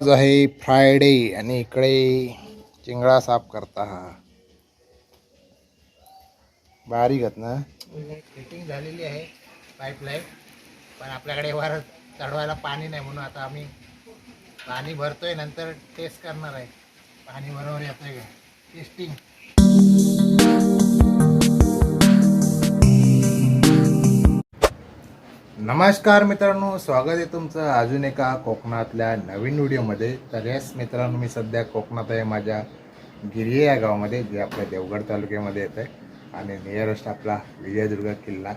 आज आहे फ्रायडे आणि इकडे चिंगळा साफ करता हा. बारीक आहेत ना? फिटिंग झालेली आहे पाईपलाईन पण आपल्याकडे वर चढवायला पाणी नाही म्हणून आता आम्ही पाणी भरतोय नंतर टेस्ट करणार आहे. पाणी बरोबर येतोय का? टेस्टिंग नमस्कार मित्रांनो स्वागत आहे तुमचं अजून एका कोकणातल्या नवीन व्हिडिओमध्ये. तर याच मित्रांनो मी सध्या कोकणात आहे माझ्या गिरिये या गावामध्ये जे आपल्या देवगड तालुक्यामध्ये येतं. आहे आणि नियरेस्ट आपला विजयदुर्ग किल्ला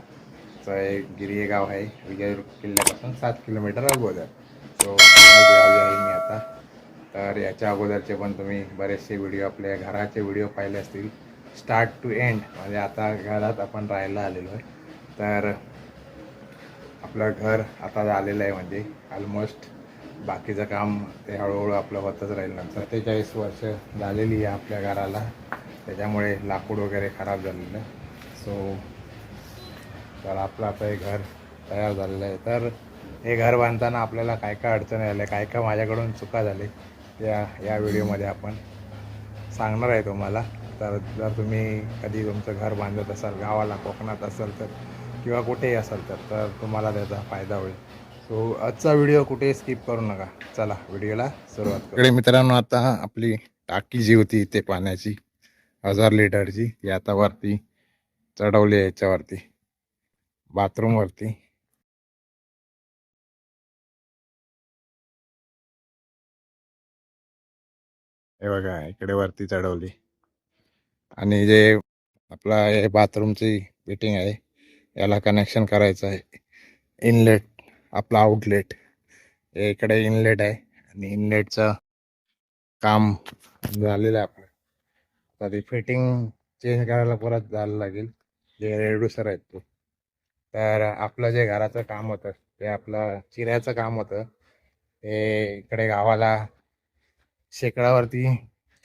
चं एक गिरिये गाव आहे. विजयदुर्ग किल्ल्यापासून सात किलोमीटर अगोदर. सो गावी आहे मी आता. तर याच्या अगोदरचे पण तुम्ही बरेचसे व्हिडिओ आपल्या घराचे व्हिडिओ पाहिले असतील. स्टार्ट टू एंड म्हणजे आता घरात आपण राहायला आलेलो आहे. तर आपलं घर आता झालेलं आहे म्हणजे ऑलमोस्ट बाकीचं काम ते हळूहळू आपलं होतच राहील नंतर. सत्तेचाळीस वर्ष झालेली आहे आपल्या घराला. त्याच्यामुळे लाकूड वगैरे खराब झालेलं. सो तर आपलं आता हे घर तयार झालेलं आहे. तर हे घर बांधताना आपल्याला काय काय अडचणी आल्या काय काय माझ्याकडून चुका झाले त्या या व्हिडिओमध्ये आपण सांगणार आहे तुम्हाला. तर जर तुम्ही कधी तुमचं घर बांधत असाल गावाला कोकणात असाल तर किंवा कुठेही असाल तर तर तुम्हाला त्याचा फायदा होईल. सो आजचा व्हिडिओ कुठेही स्किप करू नका. चला व्हिडिओला सुरुवात करू. मित्रांनो आता आपली टाकी जी होती ते पाण्याची हजार लिटरची ती आता वरती चढवली आहे याच्यावरती. बाथरूमवरती हे बघा इकडे वरती चढवली. आणि जे आपला हे बाथरूमची फिटिंग आहे याला कनेक्शन करायचं आहे. इनलेट आपला आउटलेट इकडे इनलेट आहे आणि इनलेटचं काम झालेलं आहे आपलं. आता ते फिटिंग चेंज करायला परत जायला लागेल. जे रेड्युसर आहेत तो. तर आपलं जे घराचं काम होतं ते आपलं चिऱ्याचं काम होतं ते इकडे गावाला शेकडावरती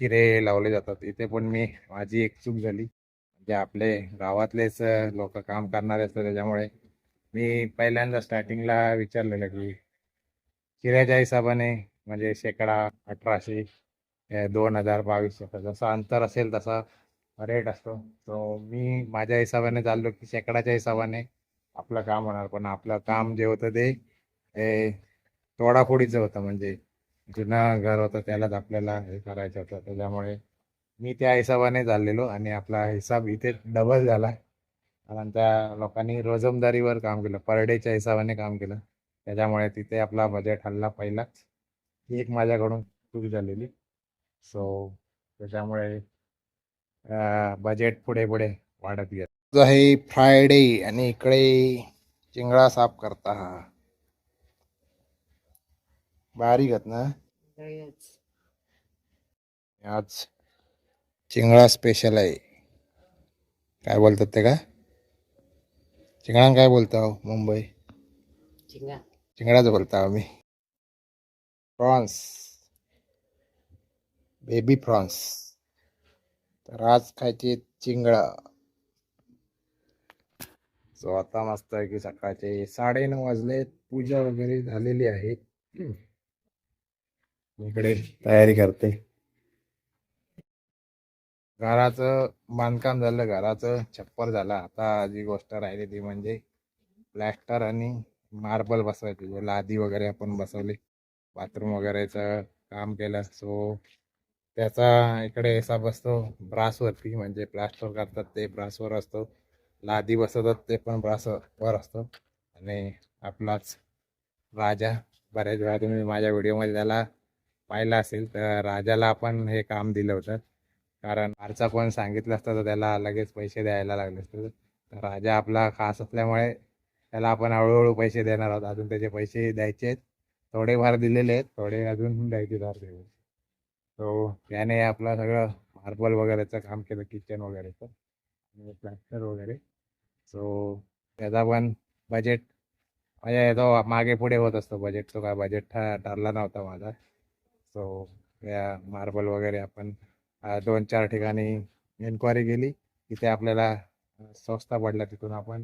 चिरे लावले जातात. इथे पण मी माझी एक चूक झाली. जे आपले गावातलेच लोक काम करणारे असतात त्याच्यामुळे मी पहिल्यांदा स्टार्टिंगला विचारलेलं की चिऱ्याच्या हिशोबाने म्हणजे शेकडा अठराशे दोन हजार बावीस जसं अंतर असेल तसा रेट असतो. तो मी माझ्या हिशोबाने चाललो की शेकडाच्या हिशोबाने आपलं काम होणार. पण आपलं काम जे होतं ते तोडाफोडीचं होतं. म्हणजे जुनं घर होतं त्यालाच आपल्याला हे करायचं होतं. त्याच्यामुळे मी त्या हिशोबाने चाललेलो आणि आपला हिसाब इथे डबल झाला. कारण त्या लोकांनी रोजमदारीवर काम केलं पर डेच्या हिशोबाने काम केलं. त्याच्यामुळे तिथे आपला बजेट हल्ला पहिलाच ही एक माझ्याकडून चूक झालेली. सो त्याच्यामुळे बजेट पुढे पुढे वाढत गेलं. आहे फ्रायडे आणि इकडे चिंगळा साफ करता. हा बारीक आहेत ना? आज चिंगळा स्पेशल आहे. काय बोलतात ते का? चिंगळा काय बोलता हो मुंबई? चिंगा चिंगळाच बोलता आम्ही प्रॉन्स बेबी प्रॉन्स तर आज खायचे चिंगळा. सो आता मस्त आहे की सकाळचे साडेनऊ वाजले. पूजा वगैरे झालेली आहे. इकडे तयारी करते. घराचं बांधकाम झालं घराचं छप्पर झालं. आता जी गोष्ट राहिली ती म्हणजे प्लॅस्टर आणि मार्बल बसवायची जे लादी वगैरे आपण बसवली. बाथरूम वगैरेचं काम केलं. सो त्याचा इकडे हिसाब असतो ब्रासवरती. म्हणजे प्लास्टर करतात ते ब्रासवर असतो. लादी बसवतात ते पण ब्रासवर असतो. आणि आपलाच राजा. बऱ्याच वेळा तुम्ही माझ्या व्हिडिओमध्ये त्याला पाहिलं असेल तर राजाला आपण हे काम दिलं होतं. कारण बाहेरचा कोण सांगितलं असतं तर त्याला लगेच पैसे द्यायला लागले असते. तर राजा आपला खास असल्यामुळे त्याला आपण हळूहळू पैसे देणार आहोत. अजून त्याचे पैसे द्यायचे आहेत. थोडेफार दिलेले आहेत. थोडे अजून द्यायचे तर ते सो त्याने आपलं सगळं मार्बल वगैरेचं काम केलं किचन वगैरेचं. आणि प्लॅस्टर वगैरे. सो त्याचा पण बजेट म्हणजे तो मागे पुढे होत असतो. बजेट तो काय बजेट ठरला नव्हता माझा. सो या मार्बल वगैरे आपण दोन चार ठिकाणी एन्क्वायरी गेली तिथे आपल्याला स्वस्ता पडला तिथून आपण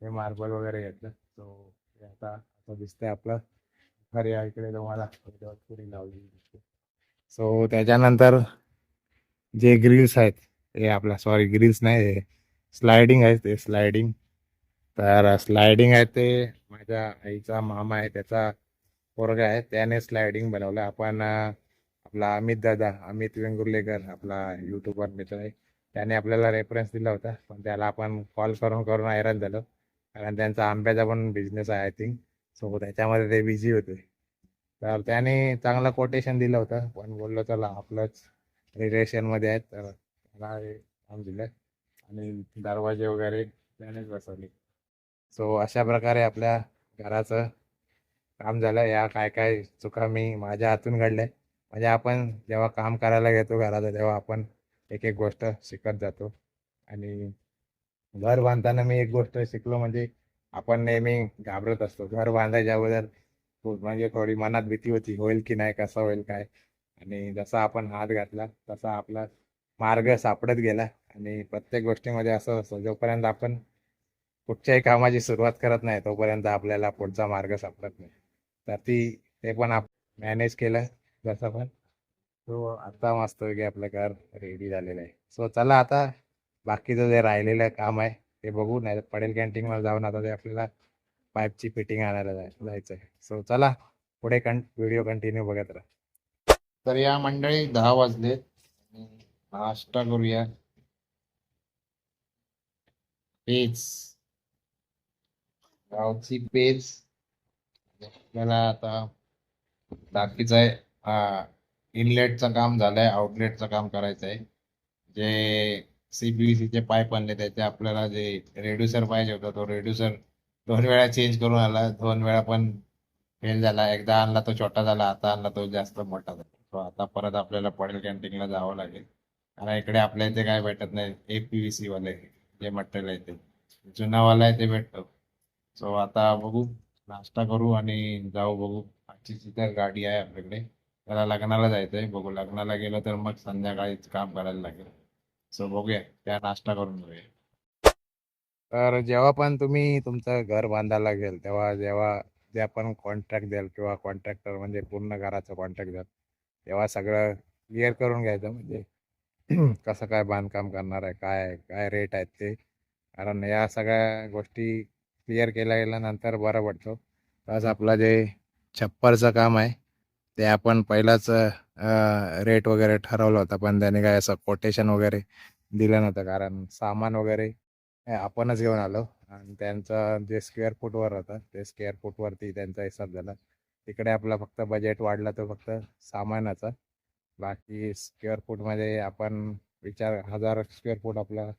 हे मार्बल वगैरे घेतलं. सो हे आता असं दिसतंय आपलं. अरे या इकडे तुम्हाला पुरी लावली. सो त्याच्यानंतर जे ग्रिल्स आहेत हे आपला सॉरी ग्रिल्स नाही स्लायडिंग आहे ते स्लायडिंग तर स्लायडिंग आहे ते माझ्या आईचा मामा आहे त्याचा पोरगा आहे त्याने स्लायडिंग बनवलं. आपण आपला अमित दादा अमित वेंगुर्लेकर आपला युट्यूबर मित्र आहे. त्याने आपल्याला रेफरन्स दिला होता. पण त्याला आपण कॉल करून करून हैराण झालो. कारण त्यांचा आंब्याचा पण बिझनेस आहे आय थिंक सो त्याच्यामध्ये ते बिझी होते. तर त्याने चांगलं कोटेशन दिलं होतं. पण बोललो चला आपलंच रिलेशनमध्ये आहेत. तर त्याला काम दिलं. आणि दरवाजे वगैरे त्यानेच बसवले. सो अशा प्रकारे आपल्या घराचं काम झालं. या काय काय चुका मी माझ्या हातून घडल्या. म्हणजे आपण जेव्हा काम करायला घेतो घराचं तेव्हा आपण एक एक गोष्ट शिकत जातो. आणि घर बांधताना मी एक गोष्ट शिकलो म्हणजे आपण नेहमी घाबरत असतो. घर बांधायच्या अगोदर म्हणजे थोडी मनात भीती होती होईल की नाही कसं होईल काय? आणि जसा आपण हात घातला तसा आपला मार्ग सापडत गेला. आणि प्रत्येक गोष्टीमध्ये असं असतं जोपर्यंत आपण कुठच्याही कामाची सुरुवात करत नाही तोपर्यंत आपल्याला पुढचा मार्ग सापडत नाही. तर ती ते पण आप मॅनेज केलं. त्याचा पण. तो आता मस्त की आपलं घर रेडी झालेलं आहे. सो चला आता बाकीचं जे राहिलेलं काम आहे ते बघू. नाही पडेल कॅन्टीनवर जाऊन आता ते आपल्याला पाईपची फिटिंग आणायला जाय जायचं आहे सो चला पुढे कं व्हिडिओ कंटिन्यू बघत राहा. तर या मंडळी दहा वाजले. नाश्ता करूया. पेज. गावची पेज. आपल्याला आता बाकीचं आहे. इनलेटचं काम झालंय आउटलेटचं काम करायचं आहे जे सीचे पाईप आणले त्याचे आपल्याला जे रेड्युसर पाहिजे होता तो रेड्युसर दोन वेळा चेंज करून आला दोन वेळा पण फेल झाला. एकदा आणला तो छोटा झाला आता आणला तो जास्त मोठा झाला. सो आता परत आपल्याला पडेल कॅन्टीनला जावं लागेल. कारण इकडे आपल्या इथे काय भेटत नाही ए पी व्ही सी वाले जे मटेरियल आहे ते. जुनावाला आहे ते भेटतो. सो आता बघू नाश्ता करू आणि जाऊ बघू. आजची तर गाडी आहे आपल्याकडे त्याला लग्नाला जायचंय बघू. लग्नाला गेलं तर मग संध्याकाळीच काम करायला लागेल. सो बघूया. त्या नाश्ता करून घेऊया. तर जेव्हा पण तुम्ही तुमचं घर बांधायला लागेल तेव्हा जेव्हा जे आपण कॉन्ट्रॅक्ट द्याल किंवा कॉन्ट्रॅक्टर म्हणजे पूर्ण घराचं कॉन्ट्रॅक्ट द्याल तेव्हा सगळं क्लिअर करून घ्यायचं म्हणजे कसं काय बांधकाम करणार आहे काय काय रेट आहेत ते. कारण या सगळ्या गोष्टी क्लिअर केल्या गेल्यानंतर बरं पडतो. तसंच आपलं जे छप्परचं काम आहे ते आपण पहिलाच रेट वगैरे ठरवलं होतं पण त्याने काय असं कोटेशन वगैरे दिलं नव्हतं कारण सामान वगैरे हे आपणच घेऊन आलो. आणि त्यांचं जे स्क्वेअर फूटवर होतं ते स्क्वेअर फूटवरती त्यांचा हिसाब झाला. तिकडे आपला फक्त बजेट वाढला तो फक्त सामानाचा. बाकी स्क्वेअर फूटमध्ये आपण विचार हजार स्क्वेअर फूट आपला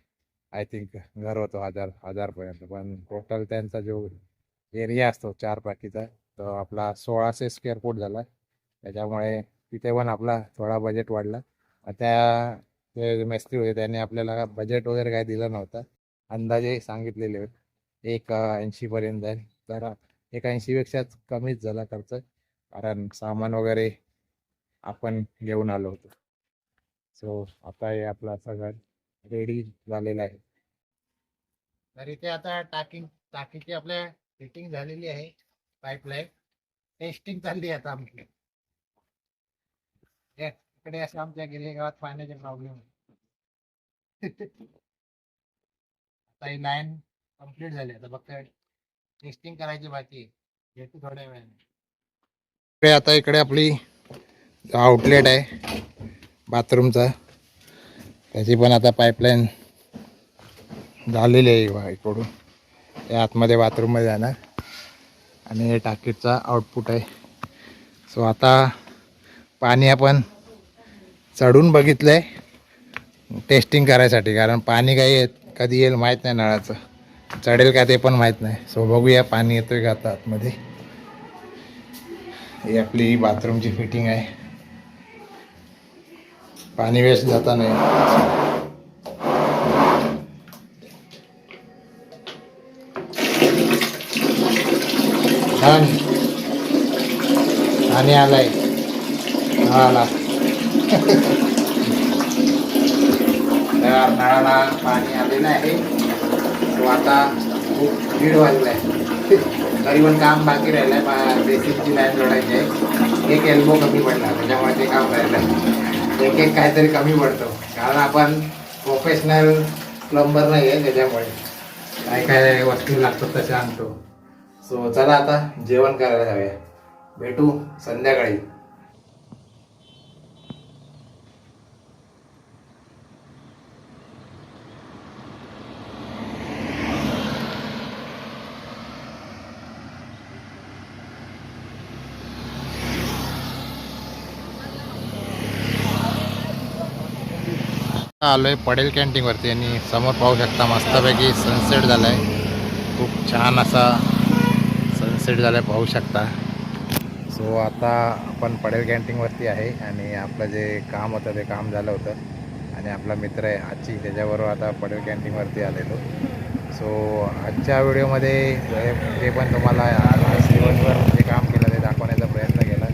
आय थिंक घर होतो हजार हजारपर्यंत पण टोटल त्यांचा जो एरिया असतो चार पाकीचा तो आपला सोळाशे स्क्वेअर फूट झाला. त्याच्यामुळे तिथे पण आपला थोडा बजेट वाढला. त्या जे मिस्त्री होते त्यांनी आपल्याला बजेट वगैरे काही दिलं नव्हतं. अंदाजे सांगितलेले होते. एक ऐंशीपर्यंत जाईल तर एक ऐंशीपेक्षा कमीच झाला खर्च. कारण सामान वगैरे आपण घेऊन आलो होतो. सो आता हे आपलं सगळं रेडी झालेलं आहे. तर इथे आता टाकी टाकीची आपल्या फिटिंग झालेली आहे. पाईपलाईन टेस्टिंग चालली आहे आता आमची. हे, इकडे असं आमच्या गिरे गावात पाण्याचे प्रॉब्लेम आता ही लाईन कंप्लीट झाली. आता फक्त टेस्टिंग करायची बाकी आहे. भेटू थोड्या वेळाने. आता इकडे आपली आउटलेट आहे बाथरूमचा. त्याची पण आता पाईपलाईन झालेली आहे इकडून. हे आतमध्ये बाथरूममध्ये जाणार. आणि हे टाकीटचा आउटपुट आहे. सो आता पाणी आपण चढून बघितलं आहे टेस्टिंग करायसाठी कारण पाणी काही येत कधी येईल माहीत नाही नळाचं. चढेल का ते पण माहीत नाही. सो बघूया पाणी येतोय का आता आतमध्ये. ही आपली बाथरूमची फिटिंग आहे. पाणी वेस्ट जाता नाही. छान. पाणी आलाय. हा आला नळाला पाणी आलेलं आहे. तो आता खूप दीड वाजलाय. तरी पण काम बाकी राहिलं आहे बेसिकची लाईन जोडायची आहे. एक एल्बो कमी पडला त्याच्यामुळे ते काम राहिलं एक एक काहीतरी कमी पडतो. कारण आपण प्रोफेशनल प्लंबर नाही आहे त्याच्यामुळे. काय काय वस्तू लागतात तशा आणतो. सो चला आता जेवण करायला जाऊया. भेटू संध्याकाळी. आलोय पडेल कॅन्टीनवरती आणि समोर पाहू शकता मस्तपैकी सनसेट झालाय. खूप छान असा सनसेट झालाय पाहू शकता. सो आता आपण पडेल कॅन्टीनवरती आहे आणि आपलं जे काम होतं ते काम झालं होतं. आणि आपला मित्र आहे आजची त्याच्याबरोबर आता पडेल कॅन्टीनवरती आलेलो. सो आजच्या व्हिडिओमध्ये जे- पण तुम्हाला आज दिवसभर जे काम केलं ते दाखवण्याचा प्रयत्न केला.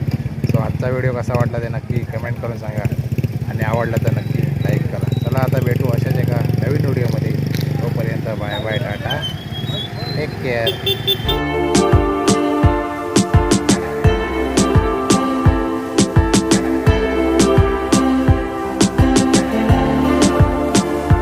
सो आजचा व्हिडिओ कसा वाटला ते नक्की कमेंट करून सांगा. आणि आवडला तर नक्की आता भेटू अशाच एका नवीन व्हिडिओमध्ये. तोपर्यंत bye bye tata. Take care